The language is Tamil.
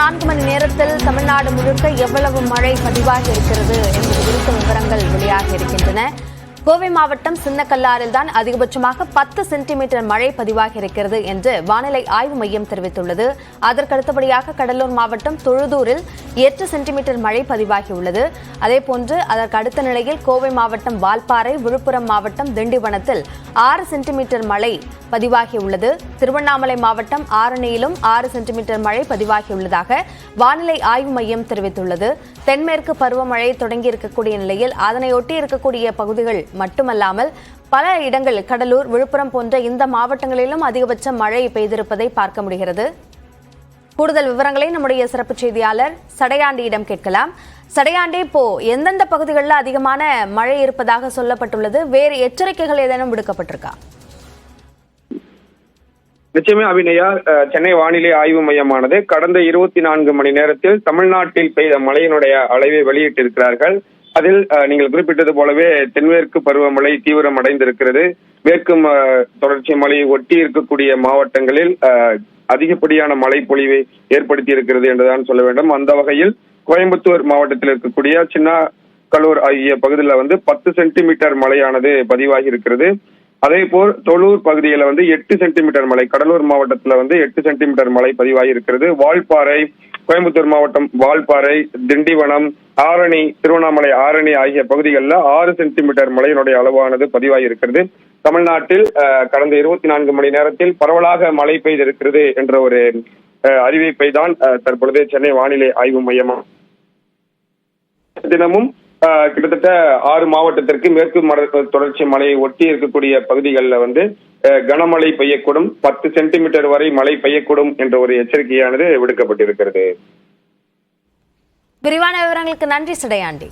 நான்கு மணி நேரத்தில் தமிழ்நாடு முழுக்க எவ்வளவு மழை பதிவாகி இருக்கிறது என்பது குறித்த விவரங்கள் வெளியாகி இருக்கின்றன. கோவை மாவட்டம் சின்னக்கல்லாரில் தான் அதிகபட்சமாக பத்து சென்டிமீட்டர் மழை பதிவாகி இருக்கிறது என்று வானிலை ஆய்வு மையம் தெரிவித்துள்ளது. அதற்கு அடுத்தபடியாக கடலூர் மாவட்டம் தொழுதூரில் எட்டு சென்டிமீட்டர் மழை பதிவாகியுள்ளது அதேபோன்று அதற்கு அடுத்த நிலையில் கோவை மாவட்டம் வால்பாறை விழுப்புரம் மாவட்டம் திண்டிவனத்தில் ஆறு சென்டிமீட்டர் மழை பதிவாகியுள்ளது திருவண்ணாமலை மாவட்டம் ஆரணியிலும் ஆறு சென்டிமீட்டர் மழை பதிவாகியுள்ளதாக வானிலை ஆய்வு மையம் தெரிவித்துள்ளது. தென்மேற்கு பருவமழை தொடங்கி இருக்கக்கூடிய நிலையில் அதனையொட்டி இருக்கக்கூடிய பகுதிகள் மட்டுமல்லாமல் பல இடங்கள் கடலூர் விழுப்புரம் போன்ற இந்த மாவட்டங்களிலும் அதிகபட்ச மழை பெய்திருப்பதை பார்க்க முடிகிறது. கூடுதல் விவரங்களை நம்முடைய சிறப்பு செய்தியாளர் சடையாண்டியிடம் கேட்கலாம். சடையாண்டி இப்போ எந்தெந்த பகுதிகளில் அதிகமான மழை இருப்பதாக சொல்லப்பட்டுள்ளது? வேறு எச்சரிக்கைகள் ஏதேனும் விடுக்கப்பட்டிருக்கா? நிச்சயமே அபிநயா சென்னை வானிலை ஆய்வு மையமானது கடந்த இருபத்தி நான்கு மணி நேரத்தில் தமிழ்நாட்டில் பெய்த மழையினுடைய அளவை வெளியிட்டிருக்கிறார்கள். அதில் நீங்கள் குறிப்பிட்டது போலவே தென்மேற்கு பருவமழை தீவிரம் அடைந்திருக்கிறது. மேற்கு ம- தொடர்ச்சி மலையை ஒட்டி இருக்கக்கூடிய மாவட்டங்களில் அஹ், அதிகப்படியான மழை பொழிவை ஏற்படுத்தி இருக்கிறது என்றுதான் சொல்ல வேண்டும். அந்த வகையில் கோயம்புத்தூர் மாவட்டத்தில் இருக்கக்கூடிய சின்ன கலூர் ஆகிய பகுதியில் வந்து பத்து சென்டிமீட்டர் மழையானது பதிவாகி இருக்கிறது அதே போல் தொழூர் பகுதியில வந்து எட்டு சென்டிமீட்டர் மழை கடலூர் மாவட்டத்துல வந்து எட்டு சென்டிமீட்டர் மழை பதிவாகி இருக்கிறது வால்பாறை கோயம்புத்தூர் மாவட்டம் வால்பாறை திண்டிவனம் ஆரணி திருவண்ணாமலை ஆரணி ஆகிய பகுதிகளில் ஆறு சென்டிமீட்டர் மழையினுடைய அளவானது பதிவாகி இருக்கிறது தமிழ்நாட்டில் கடந்த இருபத்தி நான்கு மணி நேரத்தில் பரவலாக மழை பெய்திருக்கிறது என்ற ஒரு அஹ், அறிவிப்பை தான் தற்பொழுது சென்னை வானிலை ஆய்வு மையம் தினமும் ஆஹ், கிட்டத்தட்ட ஆறு மாவட்டத்திற்கு மேற்கு மர தொடர்ச்சி மலையை ஒட்டி இருக்கக்கூடிய பகுதிகளில் வந்து கனமழை பெய்யக்கூடும். பத்து சென்டிமீட்டர் வரை மழை பெய்யக்கூடும் என்ற ஒரு எச்சரிக்கையானது விடுக்கப்பட்டிருக்கிறது. விரிவான விவரங்களுக்கு நன்றி சடையாண்டி.